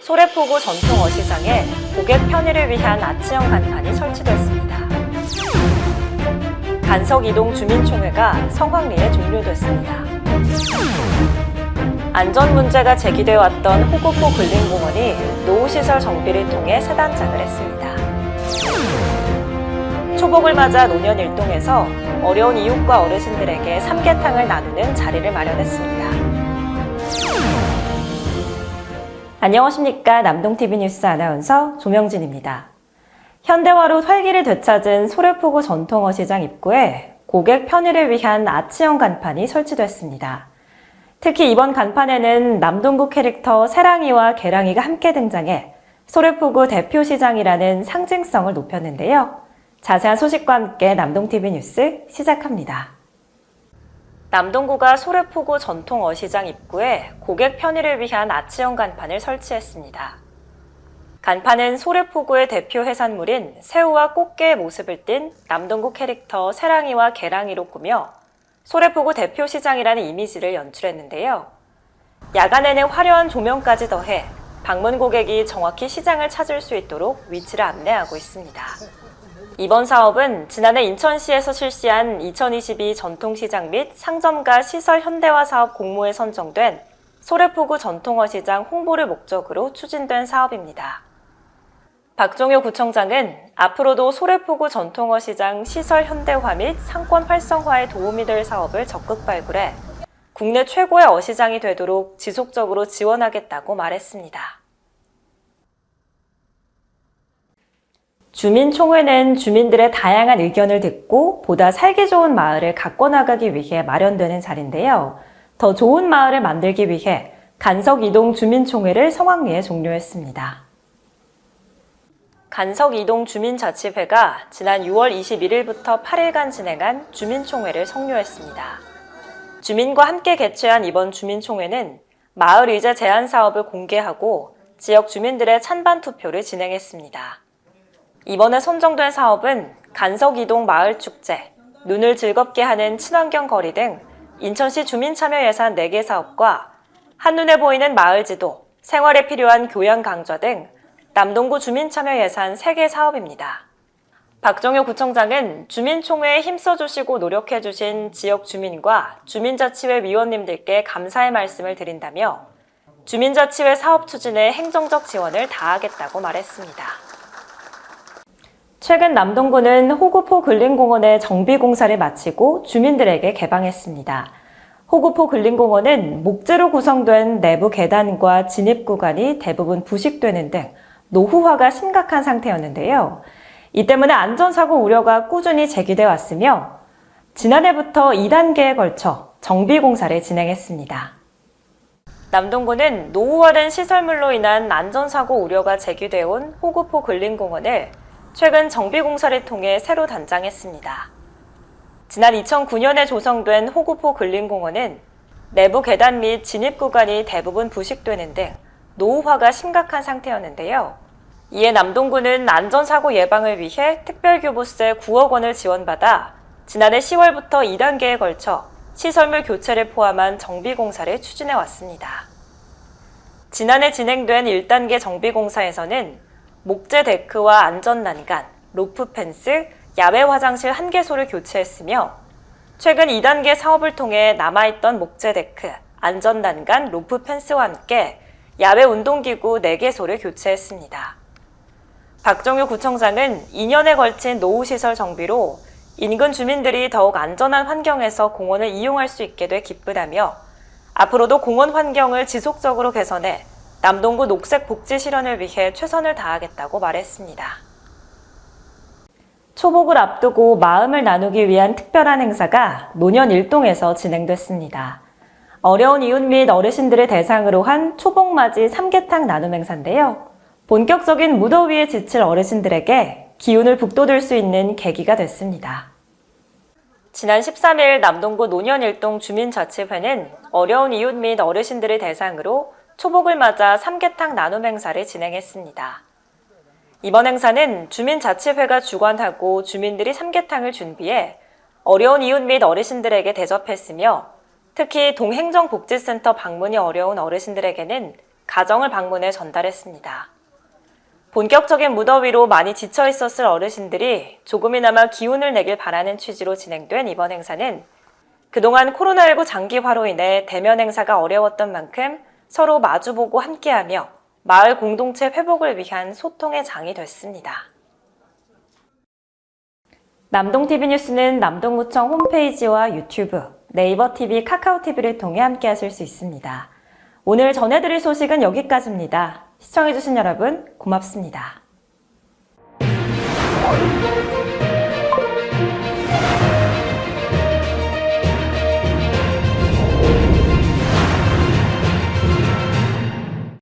소래포구 전통 어 시장에 고객 편의를 위한 아치형 간판이 설치됐습니다. 간석 이동 주민총회가 성황리에 종료됐습니다. 안전 문제가 제기되어 왔던 호구포 근린공원이 노후시설 정비를 통해 새 단장을 했습니다. 초복을 맞아 노년 일동에서 어려운 이웃과 어르신들에게 삼계탕을 나누는 자리를 마련했습니다. 안녕하십니까. 남동TV 뉴스 아나운서 조명진입니다. 현대화로 활기를 되찾은 소래포구 전통어 시장 입구에 고객 편의를 위한 아치형 간판이 설치됐습니다. 특히 이번 간판에는 남동구 캐릭터 세랑이와 계랑이가 함께 등장해 소래포구 대표 시장이라는 상징성을 높였는데요. 자세한 소식과 함께 남동TV 뉴스 시작합니다. 남동구가 소래포구 전통 어시장 입구에 고객 편의를 위한 아치형 간판을 설치했습니다. 간판은 소래포구의 대표 해산물인 새우와 꽃게의 모습을 띤 남동구 캐릭터 세랑이와 계랑이로 꾸며 소래포구 대표 시장이라는 이미지를 연출했는데요. 야간에는 화려한 조명까지 더해 방문 고객이 정확히 시장을 찾을 수 있도록 위치를 안내하고 있습니다. 이번 사업은 지난해 인천시에서 실시한 2022 전통시장 및 상점가 시설 현대화 사업 공모에 선정된 소래포구 전통어시장 홍보를 목적으로 추진된 사업입니다. 박종효 구청장은 앞으로도 소래포구 전통어시장 시설 현대화 및 상권 활성화에 도움이 될 사업을 적극 발굴해 국내 최고의 어시장이 되도록 지속적으로 지원하겠다고 말했습니다. 주민총회는 주민들의 다양한 의견을 듣고 보다 살기 좋은 마을을 가꿔 나가기 위해 마련되는 자리인데요. 더 좋은 마을을 만들기 위해 간석 이동 주민총회를 성황리에 종료했습니다. 간석 이동 주민자치회가 지난 6월 21일부터 8일간 진행한 주민총회를 성료했습니다. 주민과 함께 개최한 이번 주민총회는 마을 의제 제안 사업을 공개하고 지역 주민들의 찬반 투표를 진행했습니다. 이번에 선정된 사업은 간석이동 마을축제, 눈을 즐겁게 하는 친환경 거리 등 인천시 주민참여 예산 4개 사업과 한눈에 보이는 마을 지도, 생활에 필요한 교양 강좌 등 남동구 주민참여 예산 3개 사업입니다. 박정효 구청장은 주민총회에 힘써주시고 노력해주신 지역 주민과 주민자치회 위원님들께 감사의 말씀을 드린다며 주민자치회 사업 추진에 행정적 지원을 다하겠다고 말했습니다. 최근 남동구는 호구포 근린공원의 정비 공사를 마치고 주민들에게 개방했습니다. 호구포 근린공원은 목재로 구성된 내부 계단과 진입 구간이 대부분 부식되는 등 노후화가 심각한 상태였는데요. 이 때문에 안전사고 우려가 꾸준히 제기돼 왔으며 지난해부터 2단계에 걸쳐 정비 공사를 진행했습니다. 남동구는 노후화된 시설물로 인한 안전사고 우려가 제기돼 온 호구포 근린공원을 최근 정비 공사를 통해 새로 단장했습니다. 지난 2009년에 조성된 호구포 근린공원은 내부 계단 및 진입 구간이 대부분 부식되는 등 노후화가 심각한 상태였는데요. 이에 남동구는 안전사고 예방을 위해 특별교부세 9억 원을 지원받아 지난해 10월부터 2단계에 걸쳐 시설물 교체를 포함한 정비 공사를 추진해 왔습니다. 지난해 진행된 1단계 정비 공사에서는 목재 데크와 안전 난간, 로프 펜스, 야외 화장실 1개소를 교체했으며 최근 2단계 사업을 통해 남아있던 목재 데크, 안전 난간, 로프 펜스와 함께 야외 운동기구 4개소를 교체했습니다. 박정효 구청장은 2년에 걸친 노후시설 정비로 인근 주민들이 더욱 안전한 환경에서 공원을 이용할 수 있게 돼 기쁘다며 앞으로도 공원 환경을 지속적으로 개선해 남동구 녹색 복지 실현을 위해 최선을 다하겠다고 말했습니다. 초복을 앞두고 마음을 나누기 위한 특별한 행사가 노년 일동에서 진행됐습니다. 어려운 이웃 및 어르신들을 대상으로 한 초복맞이 삼계탕 나눔 행사인데요. 본격적인 무더위에 지칠 어르신들에게 기운을 북돋을 수 있는 계기가 됐습니다. 지난 13일 남동구 노년일동 주민자치회는 어려운 이웃 및 어르신들을 대상으로 초복을 맞아 삼계탕 나눔 행사를 진행했습니다. 이번 행사는 주민자치회가 주관하고 주민들이 삼계탕을 준비해 어려운 이웃 및 어르신들에게 대접했으며 특히 동행정복지센터 방문이 어려운 어르신들에게는 가정을 방문해 전달했습니다. 본격적인 무더위로 많이 지쳐 있었을 어르신들이 조금이나마 기운을 내길 바라는 취지로 진행된 이번 행사는 그동안 코로나19 장기화로 인해 대면 행사가 어려웠던 만큼 서로 마주보고 함께하며 마을 공동체 회복을 위한 소통의 장이 됐습니다. 남동TV 뉴스는 남동구청 홈페이지와 유튜브, 네이버 TV, 카카오 TV를 통해 함께 하실 수 있습니다. 오늘 전해드릴 소식은 여기까지입니다. 시청해주신 여러분, 고맙습니다.